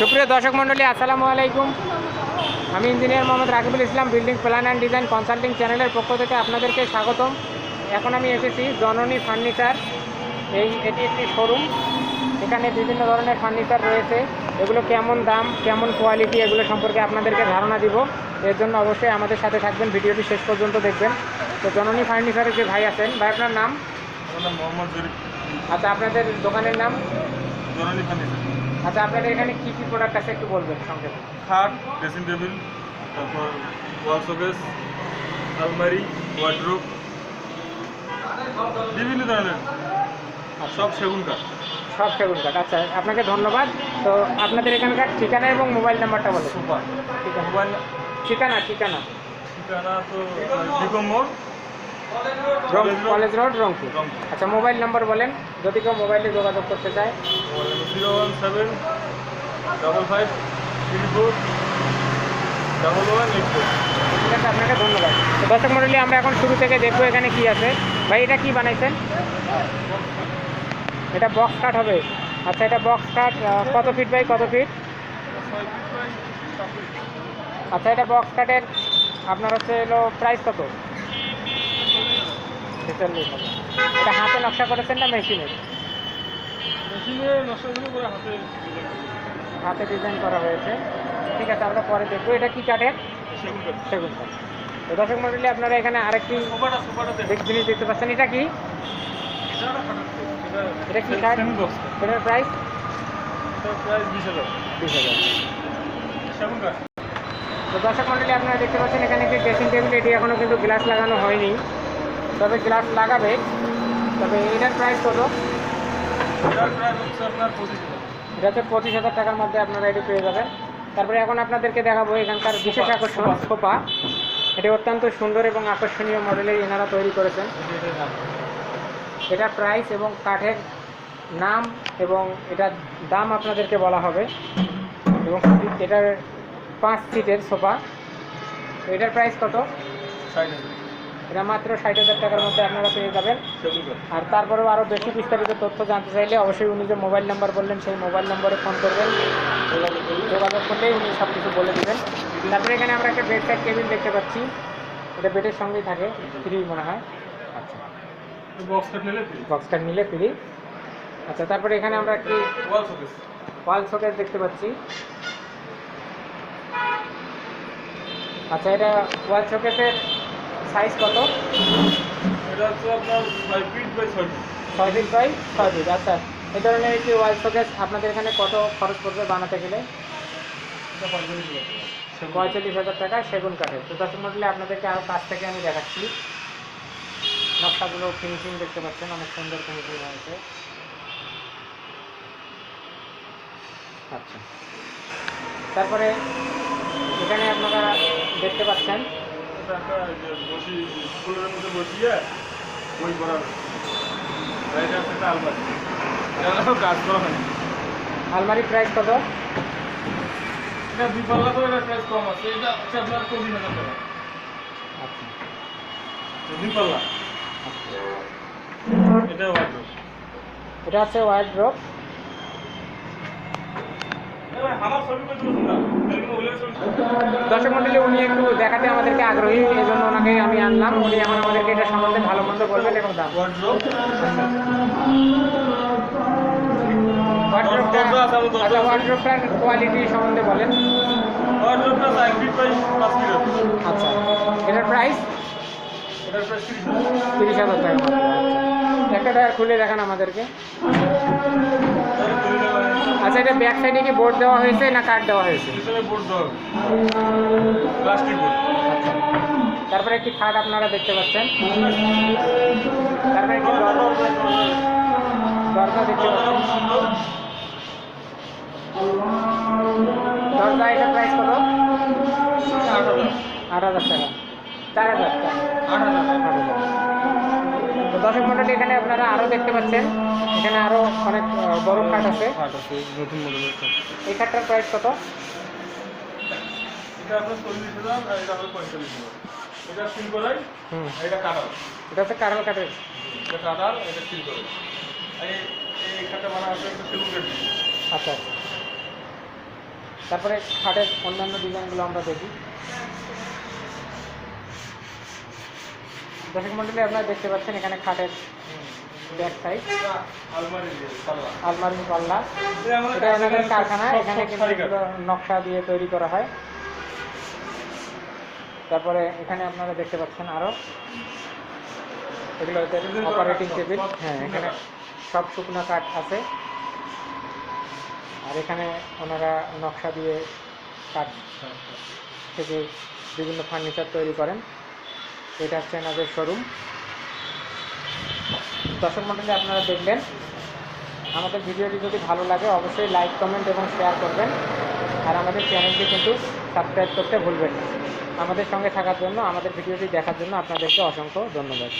সুপ্রিয় দর্শক মণ্ডলী আসসালামু আলাইকুম। আমি engineer Mohammad Rakibul Islam building plan and design consulting চ্যানেলের পক্ষ থেকে আপনাদেরকে স্বাগতম। এখন আমি এসেছি জননী ফার্নিচার। এই এটি একটি শোরুম। এখানে বিভিন্ন ধরনের ফার্নিচার রয়েছে। এগুলো কেমন দাম কেমন কোয়ালিটি এগুলো সম্পর্কে আপনাদেরকে ধারণা দিব। এর জন্য অবশ্যই আমাদের সাথে থাকবেন ভিডিওটি শেষ পর্যন্ত দেখবেন। তো জননী ফার্নিচারের যে ভাই আছেন ভাই আপনার নাম? মোহাম্মদ আচ্ছা আপনাদের দোকানের নাম? জরানি ফার্নিচার। আচ্ছা আপনাদের এখানে কী কী প্রোডাক্ট আছে একটু বলবেন সংক্ষেপে খাট ড্রেসিং টেবিল তারপর ওয়াল শোকেস আলমারি ওয়ার্ড্রোব বিভিন্ন ধরনের। সব সেগুন কাঠ। সব সেগুন কাঠ। আচ্ছা আপনাকে ধন্যবাদ। তো আপনাদের এখানকার ঠিকানা এবং মোবাইল নাম্বারটা বলুন। সুপার। ঠিকানা মোবাইল ঠিকানা ঠিকানা। ঠিকানা তো মোড়। College road Rangpur. আচ্ছা মোবাইল নাম্বার বলেন। যদি কেউ মোবাইলে যোগাযোগ করতে চায়। Zero one seven double five three four double one eight four ঠিক আছে আপনাকে ধন্যবাদ। তো দর্শক মন্ডলী আমরা এখন শুরু থেকে দেখব এখানে কি আছে। ভাই এটা কি বানাইছেন? এটা বক্স কাট হবে। আচ্ছা এটা বক্স কাট কত ফিট বাই কত ফিট আচ্ছা এটা বক্স কাটের আপনার হচ্ছে এলো প্রাইস কত? ছেচল্লিশ হাজার। এটা হাতে নকশা করেছেন না মেশিনের? মেশিনে নষ্ট করে হাতে হাতে ডিজাইন করা হয়েছে। ঠিক আছে আমরা পরে দেখব। এটা কি কাঠের? সেগুন কাঠ। তো দর্শক মন্ডলী আপনারা এখানে আরেকটি জিনিস দেখতে পাচ্ছেন। এটা কি? এটা কি কাঠ? এটার প্রাইস তো দর্শক মন্ডলী আপনারা দেখতে পাচ্ছেন এখানে একটি ড্রেসিং টেবিল এটি এখনও কিন্তু গ্লাস লাগানো হয়নি। তবে গ্লাস লাগাবে। তবে এটার প্রাইস কত? এটা হচ্ছে পঁচিশ হাজার টাকার মধ্যে আপনারা এটি পেয়ে যাবেন। তারপরে এখন আপনাদেরকে দেখাবো এখানকার বিশেষ আকর্ষণ। সোফা। এটি অত্যন্ত সুন্দর এবং আকর্ষণীয় মডেলের এনারা তৈরি করেছেন। এটার প্রাইস এবং কাঠের নাম এবং এটার দাম আপনাদেরকে বলা হবে। এবং এটার পাঁচ সিটের সোফা। এটার প্রাইস কত? ষাট এটা মাত্র ষাট হাজার টাকার মধ্যে আপনারা পেয়ে যাবেন। আর তারপরেও আরও বেশি বিস্তারিত তথ্য জানতে চাইলে অবশ্যই উনি যে মোবাইল নাম্বার বললেন সেই মোবাইল নম্বরে ফোন করবেন। যোগাযোগ করলে যোগাযোগ করলেই উনি সব কিছু বলে দেবেন। তারপরে এখানে আমরা একটা বেড সাইড টেবিল দেখতে পাচ্ছি। এটা বেডের সঙ্গেই থাকে ফ্রি মনে হয়। আচ্ছা। নিলে ফ্রি। বক্সটা নিলে ফ্রি। আচ্ছা তারপরে এখানে আমরা একটি ওয়াল শোকেস দেখতে পাচ্ছি। আচ্ছা এটা ওয়াল শোকেসের সাইজ কত? এটা হচ্ছে আপনার ফাইভ ফিট বাই ছয় ফিট ছয় ফিট বাই ছয় ফিট আচ্ছা। এই ধরনের একটি ওয়াল শোকেস আপনাদের এখানে কত খরচ পড়বে বানাতে গেলে? পঁয়তাল্লিশ হাজার টাকা। টাকা সেগুন কাঠের। তো দর্শক মডেলে আপনাদেরকে আরও কাছ থেকে আমি দেখাচ্ছি। নকশাগুলো ফিনিশিং দেখতে পাচ্ছেন অনেক সুন্দর ফিনিশিং হয়েছে। আচ্ছা। তারপরে এখানে আপনারা দেখতে পাচ্ছেন এটা একটা এই যে বসি স্কুলের মধ্যে বসিয়ে বই করার আর এটা হচ্ছে একটা আলমারি। এটা হলো কাজ করা হয়নি আলমারি প্রাইস কত? এটা দুই পাল্লা তো এটা প্রাইস কম আছে। এটা হচ্ছে আপনার পঁচিশ হাজার টাকা। আচ্ছা। দুই পাল্লা এটা ওয়ার্ড এটা হচ্ছে ওয়াইড ড্রপ আমার ছবি দর্শক মন্ডলী উনি একটু দেখাতে আমাদেরকে আগ্রহী এই জন্য ওনাকে আমি আনলাম। উনি এখন আমাদেরকে এটা সম্বন্ধে ভালো মন্দ বলবেন এবং দাম। দরজা আচ্ছা কোয়ালিটি সম্বন্ধে বলেন। আচ্ছা এটার প্রাইস তিরিশ হাজার। তিরিশ হাজার টাকা আচ্ছা। একটা খুলে দেখান আমাদেরকে। আচ্ছা এটা ব্যাক সাইডে কি বোর্ড দেওয়া হয়েছে না কাঠ দেওয়া হয়েছে? বোর্ড দেওয়া প্লাস্টিক বোর্ড আচ্ছা। তারপরে একটি খাট আপনারা দেখতে পাচ্ছেন। তারপরে একটি দরজা দরজা দেখতে পাচ্ছেন। দরজা এটার প্রাইস কত? আট হাজার। টাকা। চার হাজার। টাকা আট হাজার। আট হাজার। তো দর্শক মন্ডলী এখানে আপনারা আরও দেখতে পাচ্ছেন। এখানে আরও অনেক বড় খাট আছে। নতুন মডেলের এই খাটটার প্রাইস কত? এটা আপনার চল্লিশ হাজার আর এটা হলো পঁয়তাল্লিশ হাজার। এটা সিল করাই এটা কাটার এটা হচ্ছে এটা কাটার এটা সিল করাই। আর এই এই খাটটা বানা আছে একটা সেলুন আচ্ছা আচ্ছা। তারপরে খাটের অন্যান্য ডিজাইনগুলো আমরা দেখি। দর্শক মন্ডলী আপনারা দেখতে পাচ্ছেন এখানে খাটের ব্যাক সাইড। আলমারি পাল্লা। এটা কারখানা এখানে কিন্তু নকশা দিয়ে তৈরি করা হয়। তারপরে এখানে আপনারা দেখতে পাচ্ছেন আরও। এগুলো অপারেটিং টেবিল হ্যাঁ এখানে সব শুকনো কাঠ আছে। আর এখানে ওনারা নকশা দিয়ে কাঠ থেকে বিভিন্ন ফার্নিচার তৈরি করেন। এটা হচ্ছে এনাদের শোরুম দর্শক মন্ডলী, আপনারা দেখলেন আমাদের ভিডিওটি যদি ভালো লাগে, অবশ্যই লাইক কমেন্ট এবং শেয়ার করবেন। আর আমাদের চ্যানেলটি কিন্তু সাবস্ক্রাইব করতে ভুলবেন না। আমাদের সঙ্গে থাকার জন্য, আমাদের ভিডিওটি দেখার জন্য আপনাদেরকে অসংখ্য ধন্যবাদ।